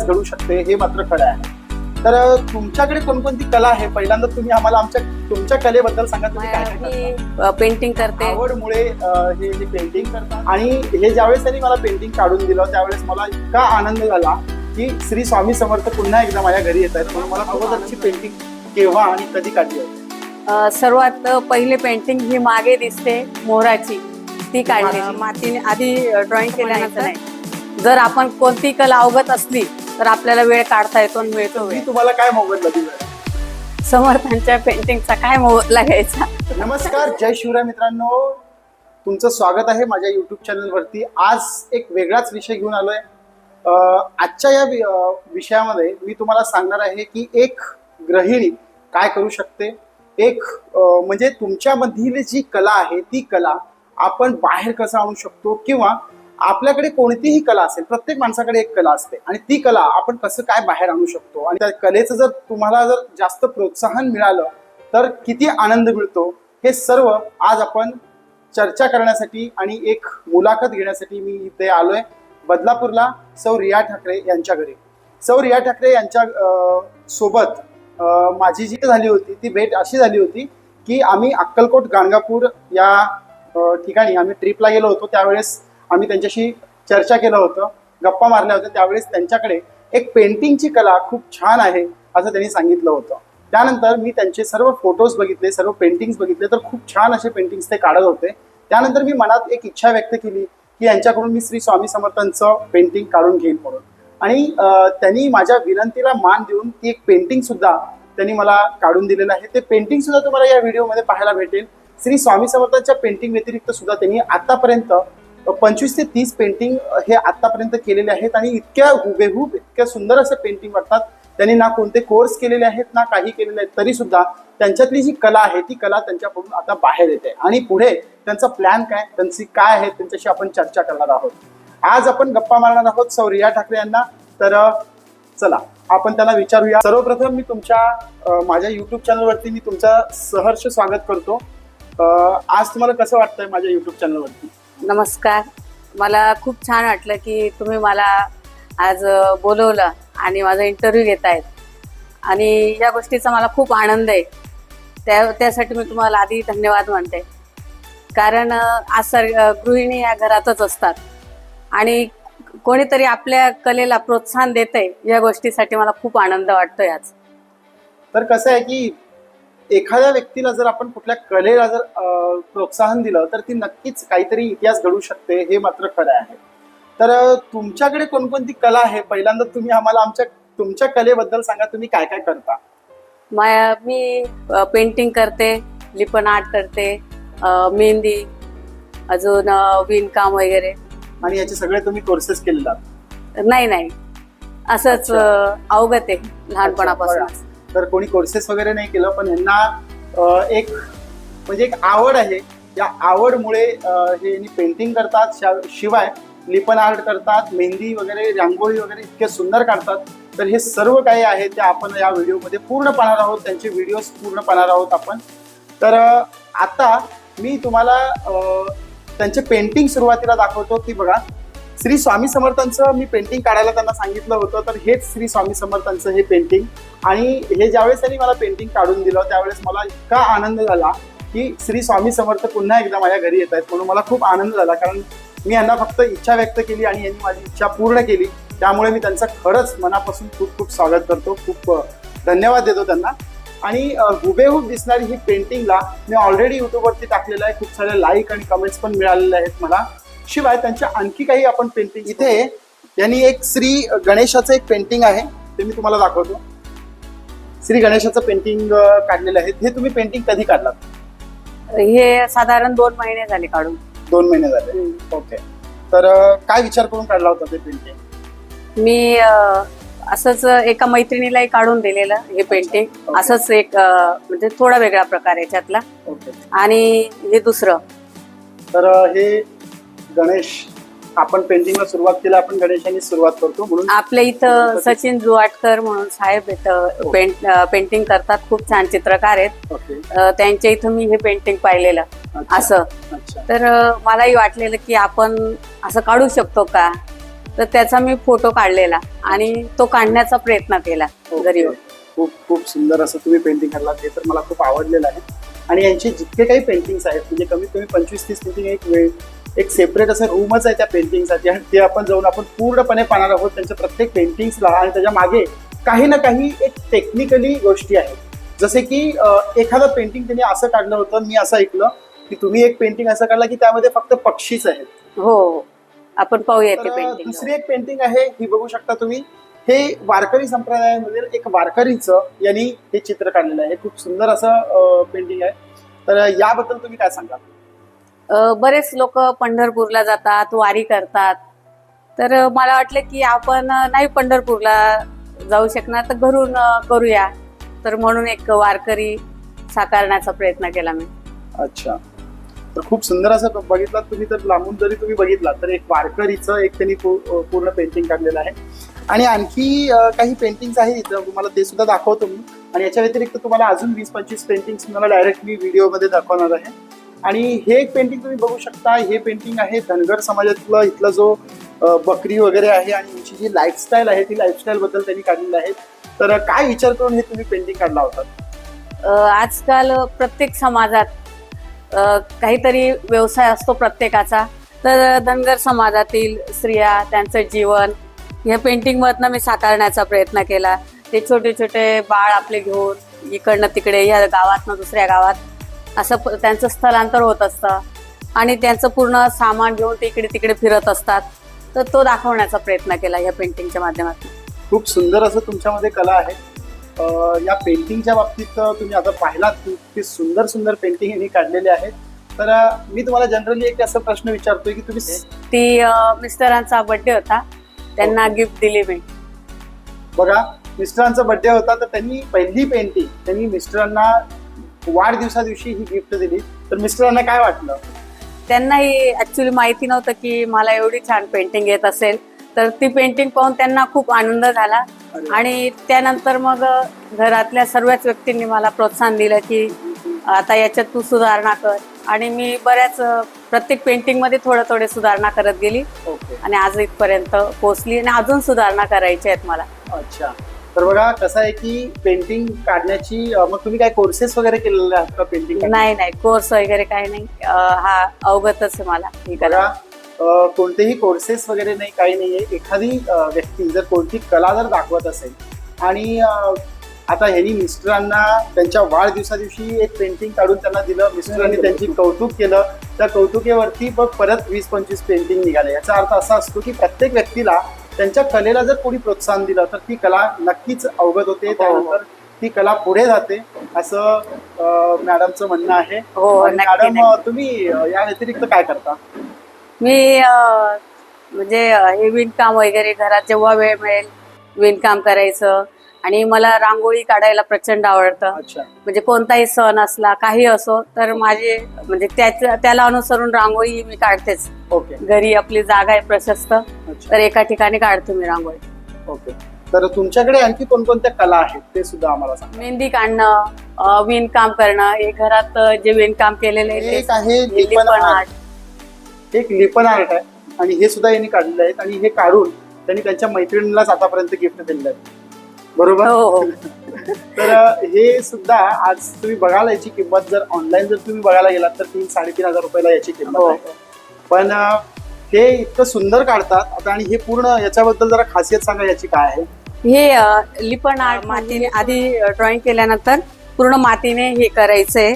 घडू शकते हे मात्र खरं आहे. तर तुमच्याकडे कोणकोणती कला आहे? पहिल्यांदा तुम्ही आम्हाला आमच्या तुमच्या कलेबद्दल सांगा तुम्ही काय काय करता? मी पेंटिंग करते. आवडमुळे अं, हे हे पेंटिंग करतात आणि हे ज्यावेळेस त्यांनी मला पेंटिंग काढून दिलं त्यावेळेस मला इतका आनंद झाला की श्री स्वामी समर्थ पुन्हा एकदा माझ्या घरी येत आहेत. म्हणून मला अगोदरची पेंटिंग केव्हा आणि कधी काढली होती? अ, सर्वात पहिले पेंटिंग ही मागे दिसते मोराची ती काढली मातीने. आधी ड्रॉइंग केल्यानंतर जर आपण कोणती कला अवगत असली तर आपल्याला वेळ काढता येतो आणि मिळतो मी वेळ तुम्हाला काय मोबदला दिला समर्थांच्या पेंटिंगचा काय मोबदला घ्यायचा? नमस्कार जय शिवराय मित्रांनो. तुमचं स्वागत आहे माझ्या युट्यूब चॅनलवरती आज एक वेगळाच विषय घेऊन आलोय. अं, आजच्या या वि- अं, विषयामध्ये मी तुम्हाला सांगणार आहे की एक गृहिणी काय करू शकते? एक अं, म्हणजे तुमच्यामधील जी कला आहे ती कला आपण बाहेर कसं आणू शकतो? किंवा आपल्याकडे कोणतीही कला असेल प्रत्येक माणसाकडे एक कला असते. आणि ती कला आपण कसं काय बाहेर आणू शकतो? आणि त्या कलेचं जर तुम्हाला जर जास्त प्रोत्साहन मिळालं तर किती आनंद मिळतो? हे सर्व आज आपण चर्चा करण्यासाठी आणि एक मुलाखत घेण्यासाठी मी इथे आलोय. बदलापूरला सौ रिया ठाकरे यांच्या घरी. सौ रिया ठाकरे यांच्या सोबत माझी जी झाली होती ती भेट अशी झाली होती की आम्ही अक्कलकोट गाणगापूर या ठिकाणी आम्ही ट्रिपला गेलो होतो. त्यावेळेस आम्ही त्यांच्याशी चर्चा केलं होतं गप्पा मारल्या होत्या. त्यावेळेस त्यांच्याकडे एक पेंटिंगची कला खूप छान आहे असं त्यांनी सांगितलं होतं. त्यानंतर मी त्यांचे सर्व फोटोज बघितले सर्व पेंटिंग्स बघितले तर खूप छान असे पेंटिंग्स ते काढत होते. त्यानंतर मी मनात एक इच्छा व्यक्त केली की यांच्याकडून मी श्री स्वामी समर्थांचं पेंटिंग काढून घेईन म्हणून. आणि त्यांनी माझ्या विनंतीला मान देऊन ती एक पेंटिंग सुद्धा त्यांनी मला काढून दिलेलं आहे. ते पेंटिंग सुद्धा तुम्हाला या व्हिडिओमध्ये पाहायला भेटेल. श्री स्वामी समर्थांच्या पेंटिंग व्यतिरिक्त सुद्धा त्यांनी आतापर्यंत पंचवीस ते तीस पेंटिंग हे आतापर्यंत केलेले आहेत आणि इतक्या हुबेहूब इतक्या सुंदर असे पेंटिंग वाटतात. त्यांनी ना कोणते कोर्स केलेले आहेत ना काही केलेले आहेत तरी सुद्धा त्यांच्यातली जी कला आहे ती कला त्यांच्याकडून आता बाहेर येते. आणि पुढे त्यांचा प्लॅन काय त्यांची काय आहे त्यांच्याशी आपण चर्चा करणार आहोत. आज आपण गप्पा मारणार आहोत सौ रिया ठाकरे यांना. तर चला आपण त्यांना विचारूया. सर्वप्रथम मी तुमच्या माझ्या युट्यूब चॅनलवरती मी तुमचं सहर्ष स्वागत करतो. आज तुम्हाला कसं वाटतंय माझ्या युट्यूब चॅनलवरती नमस्कार. मला खूप छान वाटलं की तुम्ही मला आज बोलवलं आणि माझा इंटरव्ह्यू घेत आहेत. आणि या गोष्टीचा मला खूप आनंद आहे. त्या त्यासाठी मी तुम्हाला आधी धन्यवाद म्हणते. कारण आज सर गृहिणी या घरातच असतात. आणि कोणीतरी आपल्या कलेला प्रोत्साहन देत आहे या गोष्टीसाठी मला खूप आनंद वाटतोय आज. तर कसं आहे की एखाद्या व्यक्तीला जर आपण कुठल्या कलेला जर प्रोत्साहन दिलं तर ती नक्कीच काहीतरी इतिहास घडू शकते हे मात्र खरं आहे. तर तुमच्याकडे कोणकोणती कला आहे? पहिल्यांदा तुम्ही आम्हाला आमच्या तुमच्या कलेबद्दल सांगा तुम्ही काय काय करता? मा- मी पेंटिंग करते लिपन आर्ट करते मेहंदी अजून विणकाम वगैरे. आणि याचे सगळे तुम्ही कोर्सेस केलेले? नाही नाही. असंच अवगत आहे लहानपणापासून तर कोणी कोर्सेस वगैरे नाही केलं पण यांना एक म्हणजे एक आवड आहे. या आवडमुळे हे पेंटिंग करतात शिवाय लिपन आर्ट करतात मेहंदी वगैरे रांगोळी वगैरे इतके सुंदर काढतात. तर हे सर्व काही आहे ते आपण या व्हिडिओमध्ये पूर्ण पाहणार आहोत. त्यांचे व्हिडिओज पूर्ण पाहणार आहोत आपण. तर आता मी तुम्हाला त्यांचे पेंटिंग सुरुवातीला दाखवतो की बघा श्री स्वामी समर्थांचं मी पेंटिंग काढायला त्यांना सांगितलं होतं तर हेच श्री स्वामी समर्थांचं हे पेंटिंग आणि हे ज्यावेळेस त्यांनी मला पेंटिंग काढून दिलं त्यावेळेस मला इतका आनंद झाला की श्री स्वामी समर्थ पुन्हा एकदा माझ्या घरी येत आहेत म्हणून मला खूप आनंद झाला. कारण मी यांना फक्त इच्छा व्यक्त केली आणि यांनी माझी इच्छा पूर्ण केली. त्यामुळे मी त्यांचं खरंच मनापासून खूप खूप स्वागत करतो. खूप धन्यवाद देतो त्यांना. आणि हुबेहूब दिसणारी ही पेंटिंगला मी ऑलरेडी युट्यूबवरती टाकलेलं आहे. खूप सारे लाईक आणि कमेंट्स पण मिळालेले आहेत मला. शिवाय त्यांच्या आणखी काही आपण पेंटिंग इथे यांनी एक श्री गणेशाचं एक पेंटिंग आहे ते मी तुम्हाला दाखवतो. श्री गणेशाचं पेंटिंग काढलेलं आहे. हे तुम्ही पेंटिंग कधी काढलात? हे साधारण दोन महिने झाले काढून. दोन महिने झाले. ओके. तर काय विचार करून काढला होता ते पेंटिंग मी असंच एका मैत्रिणीलाही काढून दिलेलं हे पेंटिंग. असंच एक म्हणजे थोडा वेगळा प्रकार आहे याच्यातला. ओके. आणि हे दुसरं. तर हे गणेश आपण पेंटिंगला सुरुवात केली आपण गणेशांनी सुरुवात करतो म्हणून आपल्या इथं सचिन जुवाटकर म्हणून साहेब इथं पेंट अ, पेंटिंग करतात खूप छान चित्रकार आहेत. त्यांच्या इथं मी हे पेंटिंग पाहिलेलं असं. तर मलाही वाटलेलं की आपण असं काढू शकतो का? तर त्याचा मी फोटो काढलेला आणि तो काढण्याचा प्रयत्न केला घरी. खूप खूप सुंदर असं तुम्ही पेंटिंग काढलात हे तर मला खूप आवडलेलं आहे. आणि यांचे जितके काही पेंटिंग्स आहेत म्हणजे कमीत कमी पंचवीस तीस पेंटिंग एक वेळ एक सेपरेट असं रूमच आहे त्या पेंटिंगसाठी आणि ते आपण जाऊन आपण पूर्णपणे पाहणार आहोत. त्यांच्या प्रत्येक पेंटिंग्सला आणि त्याच्यामागे काही ना काही एक टेक्निकली गोष्टी आहेत. जसे की एखादं पेंटिंग त्यांनी असं काढलं होतं मी असं ऐकलं की तुम्ही एक पेंटिंग असं काढला की त्यामध्ये फक्त पक्षीच आहेत. हो आपण पाहूया ते पेंटिंग दुसरी एक पेंटिंग आहे ही बघू शकता तुम्ही. हे वारकरी संप्रदायामधील एक वारकरीचं यांनी हे चित्र काढलेलं आहे. खूप सुंदर असं पेंटिंग आहे. तर याबद्दल तुम्ही काय सांगा अ, बरेच लोक पंढरपूरला जातात वारी करतात. तर मला वाटलं की आपण नाही पंढरपूरला जाऊ शकणार तर घरून करूया. तर म्हणून एक वारकरी साकारण्याचा प्रयत्न केला मी. अच्छा. तर खूप सुंदर असं बघितलात तुम्ही तर लांबून जरी तुम्ही बघितला तर एक वारकरीचं एक त्यांनी पूर्ण पेंटिंग काढलेलं आहे. आणि आणखी काही पेंटिंग्स आहेत इथं तुम्हाला ते सुद्धा दाखवतो मी. आणि याच्या व्यतिरिक्त तुम्हाला अजून वीस पंचवीस पेंटिंग्स तुम्हाला डायरेक्ट मी व्हिडिओमध्ये दाखवणार आहे. आणि हे एक पेंटिंग तुम्ही बघू शकता. हे पेंटिंग आहे धनगर समाजातलं इथला जो बकरी वगैरे आहे आणि यांची जी लाईफस्टाईल आहे ती लाईफस्टाईल बद्दल त्यांनी काढलेलं आहे. तर काय विचार करून हे तुम्ही पेंटिंग काढला होता? आजकाल प्रत्येक समाजात काहीतरी व्यवसाय असतो प्रत्येकाचा. तर धनगर समाजातील स्त्रिया त्यांचं जीवन या पेंटिंगमधनं मी साकारण्याचा प्रयत्न केला. ते छोटे छोटे बाळ आपले घेऊन इकडनं तिकडे या गावातनं दुसऱ्या गावात असं त्यांचं स्थलांतर होत असतं. आणि त्यांचं पूर्ण सामान घेऊन ते इकडे तिकडे फिरत असतात. तर तो दाखवण्याचा प्रयत्न केला या पेंटिंगच्या माध्यमातून. खूप सुंदर असं तुमच्यामध्ये कला आहे. या पेंटिंगच्या बाबतीत तुम्ही आता पाहिलात की सुंदर सुंदर पेंटिंग यांनी काढलेले आहेत तर मी तुम्हाला जनरली एक असा प्रश्न विचारतोय की तुम्ही ती मिस्टरांचा बर्थडे होता. त्यांना गिफ्ट दिली मी. बघा मिस्टरांचा बर्थडे होता तर त्यांनी पहिली पेंटिंग त्यांनी मिस्टरांना वाढदिवसा दिवशी ही गिफ्ट दिली. तर मिस्टरांना काय वाटलं? त्यांनाही ऍक्च्युली माहिती नव्हतं की मला एवढी छान पेंटिंग येत असेल. तर ती पेंटिंग पाहून त्यांना खूप आनंद झाला. आणि त्यानंतर मग घरातल्या सर्वच व्यक्तींनी मला प्रोत्साहन दिलं की आता याच्यात तू सुधारणा कर. आणि मी बऱ्याच प्रत्येक पेंटिंगमध्ये थोडं थोडे सुधारणा करत गेली. आणि आज इथपर्यंत पोहोचली. आणि अजून सुधारणा करायची आहेत मला. अच्छा. तर बघा कसं आहे की पेंटिंग काढण्याची मग तुम्ही काय कोर्सेस वगैरे केलेले आहेत का पेंटिंग नाही नाही. कोर्स वगैरे काही नाही. हा अवगतच आहे मला. हे बघा कोणतेही कोर्सेस वगैरे नाही काही नाहीये एखादी अ, व्यक्ती जर कोणती कला जर दाखवत असेल आणि आता ह्यांनी मिस्टरांना त्यांच्या वाढदिवसा दिवशी एक पेंटिंग काढून त्यांना दिलं मिस्टरांनी त्यांची कौतुक केलं त्या कौतुकेवरती मग परत वीस पंचवीस पेंटिंग निघाले. याचा अर्थ असा असतो की प्रत्येक व्यक्तीला त्यांच्या कलेला जर कोणी प्रोत्साहन दिलं तर ती कला नक्कीच अवगत होते. त्यानंतर ती कला पुढे जाते असं मॅडमचं म्हणणं आहे. हो मॅडम तुम्ही या व्यतिरिक्त काय करता? मी म्हणजे हे विणकाम वगैरे घरात जेव्हा वेळ मिळेल विणकाम करायचं. आणि मला रांगोळी काढायला प्रचंड आवडतं. म्हणजे कोणताही सण असला काही असो तर माझे म्हणजे त्याला अनुसरून रांगोळी मी काढतेच. ओके. घरी आपली जागा आहे प्रशस्त तर एका ठिकाणी काढते मी रांगोळी. ओके. तर तुमच्याकडे आणखी कोणकोणत्या कला आहेत ते सुद्धा आम्हाला सांगा. मेहंदी काढणं विणकाम करणं हे घरात जे विणकाम केलेले आहे एक आहे लिपण आर्ट. एक लिपन आर्ट आहे. आणि हे सुद्धा यांनी काढलेले आहेत. आणि हे काढून त्यांनी त्यांच्या मैत्रिणीलाच आतापर्यंत गिफ्ट दिलेलं आहे. बरोबर? हो. हो तर हे सुद्धा आज तुम्ही बघायला याची किंमत जर ऑनलाईन जर तुम्ही बघायला गेलात तर तीन साडेतीन हजार रुपयाला याची किंमत हो. आहे. पण अ, हे इतकं सुंदर काढतात. आता आणि हे पूर्ण याच्याबद्दल जरा खासियत सांगा याची काय आहे? हे अ, लिपण आर्ट मातीने. आधी ड्रॉइंग केल्यानंतर पूर्ण मातीने हे करायचंय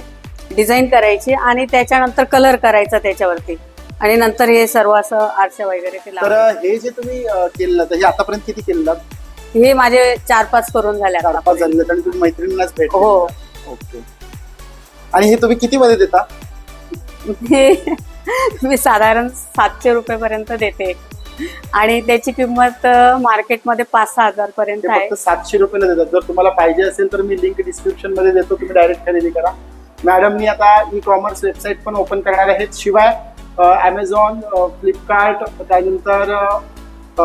डिझाईन करायची आणि त्याच्यानंतर कलर करायचा त्याच्यावरती. आणि नंतर हे सर्व असं आरशा वगैरे ते तर लावायचं. हे जे तुम्ही अ, केलेलं तर हे आतापर्यंत किती केलेलं? हे माझे चार पाच करून झाले चार आता. पाच झालेलं आणि तुम्ही मैत्रिणीलाच भेट हो. ओके. आणि हे तुम्ही किती मध्ये देता? मी साधारण सातशे रुपये पर्यंत देते. आणि त्याची किंमत मार्केटमध्ये पाच सहा हजार पर्यंत ते आहे. फक्त सातशे रुपयाला देतात. जर तुम्हाला पाहिजे असेल तर मी लिंक डिस्क्रिप्शनमध्ये देतो तुम्ही डायरेक्ट खरेदी करा. मॅडमनी आता ई कॉमर्स वेबसाईट पण ओपन करणार आहेत शिवाय ॲमेझॉन फ्लिपकार्ट त्यानंतर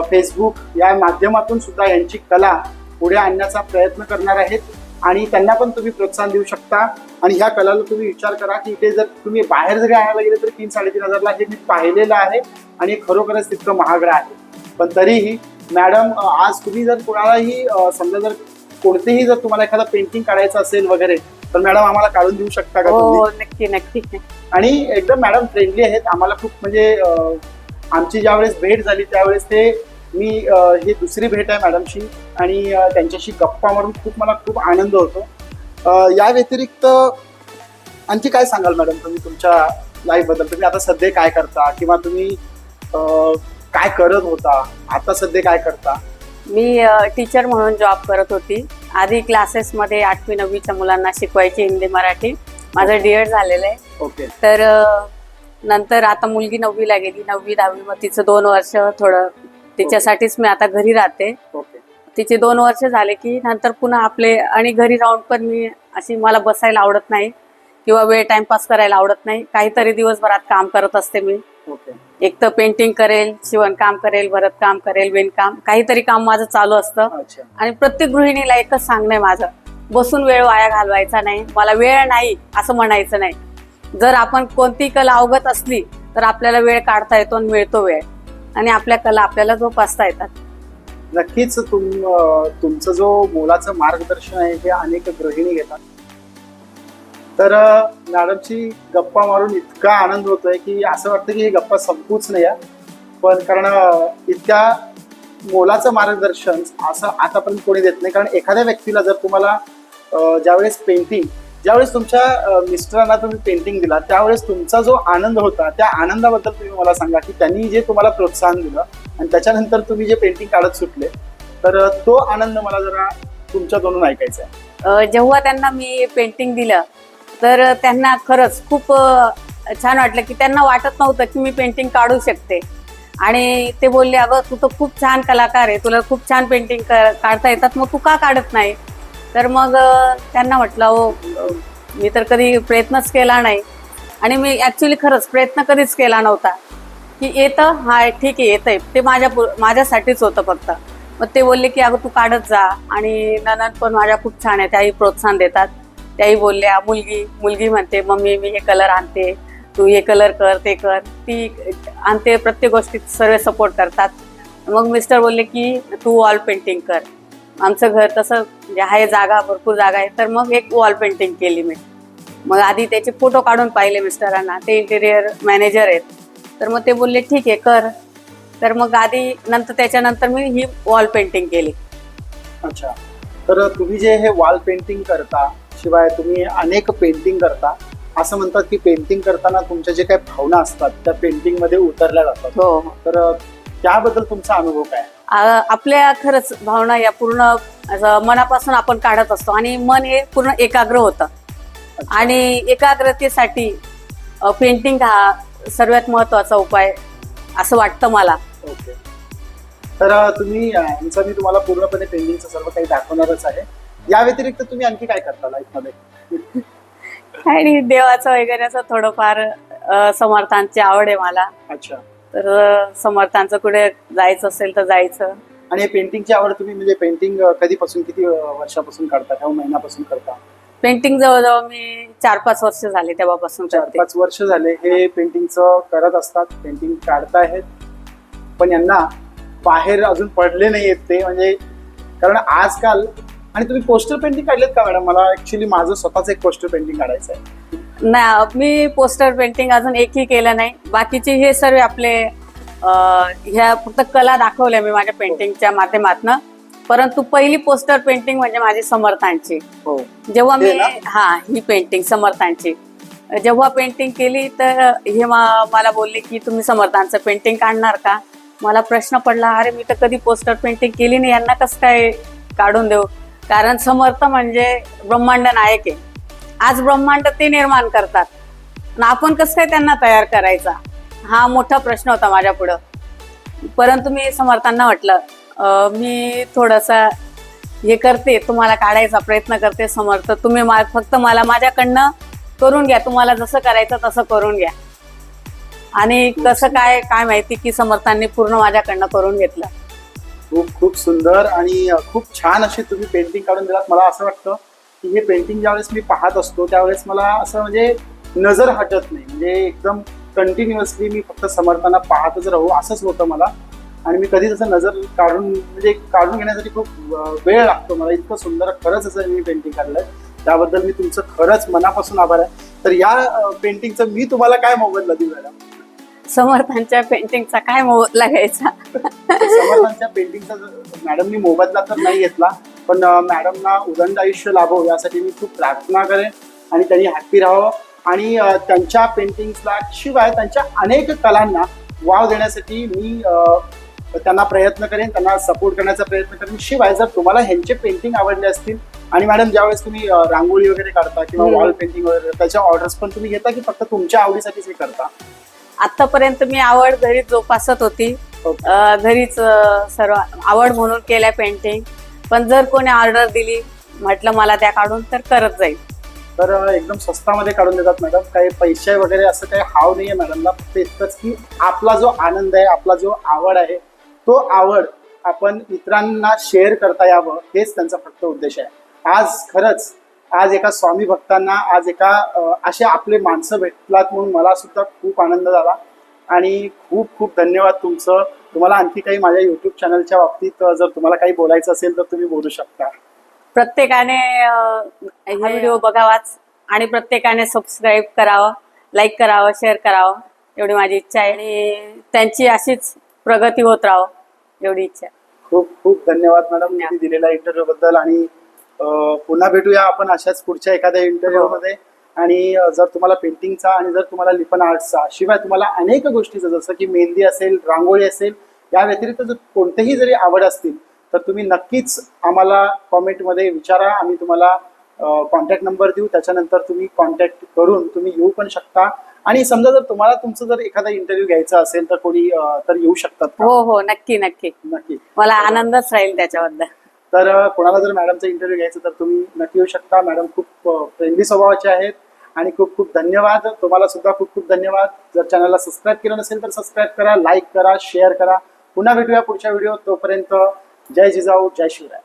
फेसबुक या माध्यमातून सुद्धा यांची कला पुढे आणण्याचा प्रयत्न करणार आहेत. आणि त्यांना पण तुम्ही प्रोत्साहन देऊ शकता. आणि ह्या कलाला तुम्ही विचार करा की इथे जर तुम्ही बाहेर जरी आणायला गेले तर तीन साडेतीन हजारला हे मी पाहिलेलं आहे आणि खरोखरच तितकं महागडं आहे. पण तरीही मॅडम आज तुम्ही जर कोणालाही समजा जर कोणतेही जर तुम्हाला एखादा पेंटिंग काढायचं असेल वगैरे तर मॅडम आम्हाला काढून देऊ शकता का हो नक्की नक्की. आणि एकदम मॅडम फ्रेंडली आहेत. आम्हाला खूप म्हणजे आमची ज्यावेळेस भेट झाली त्यावेळेस ते मी ही दुसरी भेट आहे मॅडमशी आणि त्यांच्याशी गप्पा मारून खूप मला खूप आनंद होतो. या व्यतिरिक्त आणखी काय सांगाल मॅडम तुम्ही तुमच्या लाईफबद्दल? तुम्ही आता सध्या काय करता किंवा तुम्ही काय करत होता? आता सध्या काय करता? मी टीचर म्हणून जॉब करत होती. आधी क्लासेसमध्ये आठवी नववीच्या मुलांना शिकवायची हिंदी मराठी. माझं डीएड झालेलं आहे. ओके तर नंतर आता मुलगी नववीला गेली. नववी दहावी मग तिचं दोन वर्ष थोडं तिच्यासाठीच मी आता घरी राहते. तिचे दोन वर्ष झाले की नंतर पुन्हा आपले आणि घरी राहून पण मी अशी मला बसायला आवडत नाही किंवा वेळ टाइमपास करायला आवडत नाही. काहीतरी दिवसभरात काम करत असते मी. एक तर पेंटिंग करेल शिवणकाम करेल भरत काम करेल विणकाम काहीतरी काम माझं चालू असतं. आणि प्रत्येक गृहिणीला एकच सांगणं आहे माझं. बसून वेळ वाया घालवायचा नाही. मला वेळ नाही असं म्हणायचं नाही. जर आपण कोणती कला अवगत असली तर आपल्याला वेळ काढता येतो आणि मिळतो वेळ. आणि आपल्या कला आपल्याला जोपासता येतात. नक्कीच तुम तुमचं जो मोलाचं मार्गदर्शन आहे हे अनेक गृहिणी घेतात. तर मॅडमची गप्पा मारून इतका आनंद होतोय की असं वाटतं की ही गप्पा संपूच नाही आहे. पण कारण इतक्या मोलाचं मार्गदर्शन असं आतापर्यंत कोणी देत नाही. कारण एखाद्या व्यक्तीला जर तुम्हाला ज्यावेळेस पेंटिंग ज्यावेळेस तुमच्या मिस्टरांना तुम्ही पेंटिंग दिला त्यावेळेस तुमचा जो आनंद होता त्या आनंदाबद्दल तुम्ही मला सांगा की त्यांनी जे तुम्हाला प्रोत्साहन दिलं आणि त्याच्यानंतर तुम्ही जे पेंटिंग काढत सुटले तर तो आनंद मला जरा तुमच्या तोंडून ऐकायचा आहे. जेव्हा त्यांना मी पेंटिंग दिलं तर त्यांना खरंच खूप छान वाटलं की त्यांना वाटत नव्हतं की मी पेंटिंग काढू शकते. आणि ते बोलले अगं तू तर खूप छान कलाकार आहे तुला खूप छान पेंटिंग काढता येतात मग तू का काढत नाही? तर मग त्यांना म्हटलं हो मी तर कधी प्रयत्नच केला नाही. आणि मी ॲक्च्युली खरंच प्रयत्न कधीच केला नव्हता. की येतं हा ठीक आहे येतंय. ते माझ्या पु- माझ्यासाठीच होतं फक्त. मग ते बोलले की अगं तू काढत जा. आणि ननद पण माझ्या खूप छान आहे त्याही प्रोत्साहन देतात. त्याही बोलल्या मुलगी मुलगी म्हणते मम्मी मी हे कलर आणते. तू हे कलर कर ते कर. ती आणते प्रत्येक गोष्टीत सर्व सपोर्ट करतात. मग मिस्टर बोलले की तू वॉल पेंटिंग कर. आमचं घर तसं म्हणजे आहे जागा भरपूर जागा आहे. तर मग एक वॉल पेंटिंग केली मी. मग आधी त्याचे फोटो काढून पाहिले मिस्टरांना. ते इंटेरियर मॅनेजर आहेत. तर मग ते बोलले ठीक आहे कर. तर मग आधी नंतर त्याच्यानंतर मी ही वॉल पेंटिंग केली. अच्छा. तर तुम्ही जे हे वॉल पेंटिंग करता शिवाय तुम्ही अनेक पेंटिंग करता असं म्हणतात की पेंटिंग करताना तुमच्या जे काही भावना असतात त्या पेंटिंगमध्ये उतरल्या जातात. हो. तर त्याबद्दल तुमचा अनुभव काय? आपल्या खरंच भावना या पूर्ण मनापासून आपण काढत असतो आणि मन हे पूर्ण एकाग्र होतं. आणि एकाग्रतेसाठी पेंटिंग हा सर्वात महत्त्वाचा उपाय असं वाटतं मला. ओके. तर तुम्ही आमचं मी तुम्हाला पूर्णपणे पेंटिंगचं सर्व काही दाखवणारच आहे. या व्यतिरिक्त तुम्ही आणखी काय करता लाईफमध्ये? आणि देवाचं वगैरे असं थोडंफार समर्थांची आवड आहे मला. अच्छा. तर समर्थांचं कुठे जायचं असेल तर जायचं. आणि हे पेंटिंगची आवड तुम्ही म्हणजे पेंटिंग कधीपासून किती वर्षापासून करता किंवा महिन्यापासून करता? पेंटिंग जवळजवळ मी चार पाच वर्ष झाले तेव्हापासून चार करते. पाच वर्ष झाले. हे पेंटिंगचं करत असतात. पेंटिंग काढतायत पण यांना बाहेर अजून पडले नाही आहेत ते. म्हणजे कारण आजकाल आणि तुम्ही पोस्टर पेंटिंग काढलेत का मॅडम? मला ऍक्च्युली माझं स्वतःच एक पोस्टर पेंटिंग काढायचं आहे ना मी पोस्टर पेंटिंग अजून एकही केलं नाही. बाकीचे हे सर्व आपले ह्या फक्त कला दाखवल्या मी माझ्या पेंटिंगच्या माध्यमातून. परंतु पहिली पोस्टर पेंटिंग म्हणजे माझी समर्थांची. हो. जेव्हा मी हे? हा पेंटिंग समर्थांची. जेव्हा पेंटिंग केली तर हे मला बोलले की तुम्ही समर्थांचं पेंटिंग काढणार का? मला प्रश्न पडला अरे मी तर कधी पोस्टर पेंटिंग केली नाही यांना कसं काय काढून देऊ? कारण समर्थ म्हणजे ब्रह्मांड नायक आहे. आज ब्रह्मांड ते निर्माण करतात. आपण कसं काय त्यांना तयार करायचा? हा मोठा प्रश्न होता माझ्या पुढं. परंतु मी समर्थांना म्हटलं मी थोडासा हे करते तुम्हाला काढायचा प्रयत्न करते समर्थ तुम्ही मा- फक्त मला माझ्याकडनं करून घ्या तुम्हाला जसं करायचं तसं करून घ्या. आणि कसं काय काय माहिती की समर्थांनी पूर्ण माझ्याकडनं करून घेतलं. खूप खूप सुंदर आणि खूप छान अशी तुम्ही पेंटिंग काढून दिलात. मला असं वाटतं की हे पेंटिंग ज्यावेळेस मी पाहत असतो त्यावेळेस मला असं म्हणजे नजर हटत नाही. म्हणजे एकदम कंटिन्युअसली मी फक्त समर्थांना पाहतच राहू असंच होतं मला. आणि मी कधीच असं नजर काढून म्हणजे काढून घेण्यासाठी खूप वेळ लागतो मला. इतकं सुंदर खरंच असं मी पेंटिंग काढलंय. त्याबद्दल मी तुमचं खरंच मनापासून आभार आहे. तर या पेंटिंगचं मी तुम्हाला काय मोबदला देऊ मॅडम? समर्थांच्या पेंटिंगचा काय मोबदला घ्यायचा? समर्थांच्या पेंटिंगचा मॅडमनी मोबदला तर नाही घेतला. पण मॅडमना उदंड आयुष्य लाभो यासाठी मी खूप प्रार्थना करेन आणि त्यांनी हॅप्पी राहावं आणि त्यांच्या पेंटिंग्सला शिवाय त्यांच्या अनेक कलांना वाव देण्यासाठी मी त्यांना प्रयत्न करेन त्यांना सपोर्ट करण्याचा प्रयत्न करेन. शिवाय जर तुम्हाला ह्यांचे पेंटिंग आवडले असतील आणि मॅडम ज्यावेळेस तुम्ही रांगोळी वगैरे काढता किंवा. वॉल पेंटिंग वगैरे त्याच्या ऑर्डर्स पण तुम्ही घेता की फक्त तुमच्या आवडीसाठीच हे करता? आतापर्यंत मी आवड घरीच जोपासत होती. घरीच सर्व आवड म्हणून केल्या पेंटिंग पण जर कोणी ऑर्डर दिली म्हटलं मला त्या काढून तर करत जाईल. तर एकदम स्वस्तामध्ये काढून देतात मॅडम. काही पैसे वगैरे असं काही हाव नाही आहे मॅडमला. फक्त इतकंच की आपला जो आनंद आहे आपला जो आवड आहे तो आवड आपण इतरांना शेअर करता यावं हेच त्यांचा फक्त उद्देश आहे. आज खरंच आज एका स्वामी भक्तांना आज एका असे आपले माणसं भेटलात म्हणून मला सुद्धा खूप आनंद झाला. आणि खूप खूप धन्यवाद तुमचं. तुम्हाला आणखी काही माझ्या युट्यूब चॅनलच्या बाबतीत जर तुम्हाला काही बोलायचं असेल तर तुम्ही बोलू शकता. प्रत्येकाने हा व्हिडिओ बघावाच आणि प्रत्येकाने सबस्क्राईब करावं लाईक करावं शेअर करावं. एवढी माझी इच्छा आहे. आणि त्यांची अशीच प्रगती होत राहावं एवढी इच्छा आहे. खूप खूप धन्यवाद मॅडम दिलेल्या इंटरव्ह्यू बद्दल आणि पुन्हा भेटूया आपण अशाच पुढच्या एखाद्या इंटरव्ह्यू मध्ये. आणि जर तुम्हाला पेंटिंगचा आणि जर तुम्हाला लिपन आर्टचा शिवाय तुम्हाला अनेक गोष्टीचं जसं की मेहंदी असेल रांगोळी असेल या व्यतिरिक्त जर कोणतेही जरी आवड असतील तर तुम्ही नक्कीच आम्हाला कॉमेंटमध्ये विचारा. आम्ही तुम्हाला कॉन्टॅक्ट नंबर देऊ. त्याच्यानंतर तुम्ही कॉन्टॅक्ट करून तुम्ही येऊ पण शकता. आणि समजा जर तुम्हाला तुमचं जर एखादा इंटरव्ह्यू घ्यायचा असेल तर कोणी तर येऊ शकतात? हो हो. नक्की नक्की. नक्की. मला आनंदच राहील त्याच्याबद्दल. तर कोणाला जर मॅडमचा इंटरव्ह्यू घ्यायचा तर तुम्ही नक्की येऊ शकता. मॅडम खूप फ्रेंडली स्वभावाचे आहेत आणि खूप खूप धन्यवाद. तुम्हाला सुद्धा खूप खूप धन्यवाद. जर चॅनलला सबस्क्राईब केलं नसेल तर सबस्क्राईब करा लाईक करा शेअर करा. पुन्हा भेटूया पुढच्या व्हिडिओ तोपर्यंत जय जिजाऊ जय शिवराय.